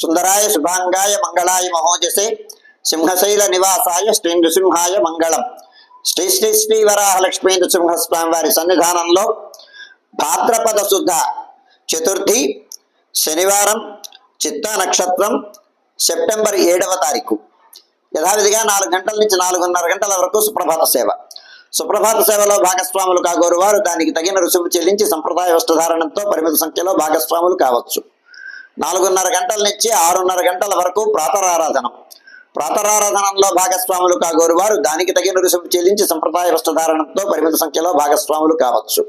సుందరాయ శుభాంగాయ మంగళాయ మహోజసే సింహశైల నివాసాయ శ్రీ నృసింహాయ మంగళం. శ్రీ శ్రీ శ్రీ వరాహలక్ష్మీ నృసింహస్వామి వారి సన్నిధానంలో భాద్రపద శుద్ధ చతుర్థి శనివారం చిత్తా నక్షత్రం సెప్టెంబర్ ఏడవ తారీఖు. యథావిధిగా నాలుగు గంటల నుంచి నాలుగున్నర గంటల వరకు సుప్రభాత సేవ. సుప్రభాత సేవలో భాగస్వాములు కాగోరు వారు దానికి తగిన రుసుము చెల్లించి సంప్రదాయ వస్త్రధారణంతో పరిమిత సంఖ్యలో భాగస్వాములు కావచ్చు. నాలుగున్నర గంటల నుంచి ఆరున్నర గంటల వరకు ప్రాతరారాధనం. ప్రాతరారాధనంలో భాగస్వాములు కాగోరు వారు. దానికి తగిన రుసుము చెల్లించి సంప్రదాయ వస్త్రధారణంతో పరిమిత సంఖ్యలో భాగస్వాములు కావచ్చు.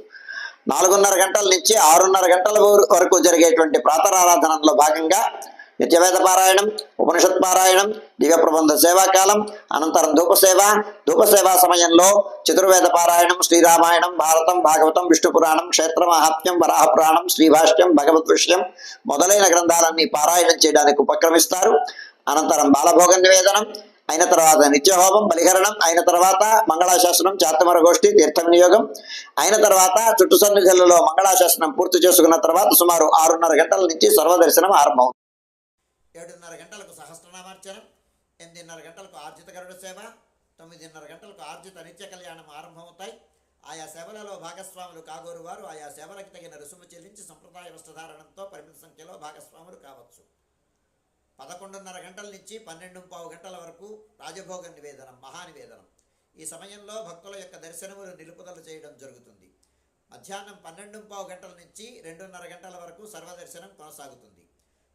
నాలుగున్నర గంటల నుంచి ఆరున్నర గంటల వరకు జరిగేటువంటి ప్రాతరారాధనంలో భాగంగా నిత్యవేద పారాయణం ఉపనిషత్ పారాయణం దివ్య ప్రబంధ సేవాకాలం అనంతరం ధూపసేవ. ధూపసేవా సమయంలో చతుర్వేద పారాయణం శ్రీరామాయణం భారతం భాగవతం విష్ణు పురాణం క్షేత్ర మహాత్మ్యం వరాహ పురాణం శ్రీభాష్యం భగవద్ విషయం మొదలైన గ్రంథాలన్నీ పారాయణం చేయడానికి ఉపక్రమిస్తారు. అనంతరం బాలభోగ నివేదనం అయిన తర్వాత నిత్యహోమం బలిహరణం అయిన తర్వాత మంగళాశాసనం చాత్తమర గోష్ఠి తీర్థ వినియోగం అయిన తర్వాత చుట్టు సన్నిధులలో మంగళాశాసనం పూర్తి చేసుకున్న తర్వాత సుమారు ఆరున్నర గంటల నుంచి సర్వదర్శనం ఆరంభం ఏడున్నర గంటలకు సహస్రనామార్చనం ఎనిమిదిన్నర గంటలకు ఆర్జిత గరుడ సేవ తొమ్మిదిన్నర గంటలకు ఆర్జిత నిత్య కళ్యాణం ఆరంభమవుతాయి. ఆయా సేవలలో భాగస్వాములు కాగోరు వారు ఆయా సేవలకు తగిన రుసుము చెల్లించి సంప్రదాయ వస్త్రధారణంతో పరిమిత సంఖ్యలో భాగస్వాములు కావచ్చు. పదకొండున్నర గంటల నుంచి పన్నెండు పావు గంటల వరకు రాజభోగ నివేదనం మహానివేదనం ఈ సమయంలో భక్తుల యొక్క దర్శనములు నిలుపుదల చేయడం జరుగుతుంది. మధ్యాహ్నం పన్నెండు పావు గంటల నుంచి రెండున్నర గంటల వరకు సర్వదర్శనం కొనసాగుతుంది.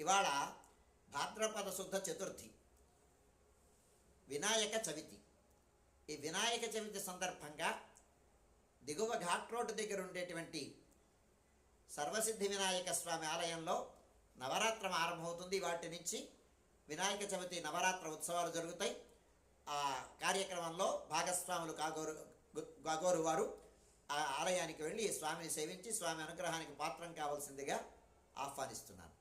ఇవాళ భాద్రపద శుద్ధ చతుర్థి వినాయక చవితి. ఈ వినాయక చవితి సందర్భంగా దిగువ ఘాట్ రోడ్డు దగ్గర ఉండేటువంటి సర్వసిద్ధి వినాయక స్వామి ఆలయంలో నవరాత్రం ఆరంభమవుతుంది. వాటి నుంచి వినాయక చవితి నవరాత్ర ఉత్సవాలు జరుగుతాయి. ఆ కార్యక్రమంలో భాగస్వాములు కాగోరు కాగోరు వారు ఆ ఆలయానికి వెళ్ళి స్వామిని సేవించి స్వామి అనుగ్రహానికి పాత్రం కావాల్సిందిగా ఆహ్వానిస్తున్నాను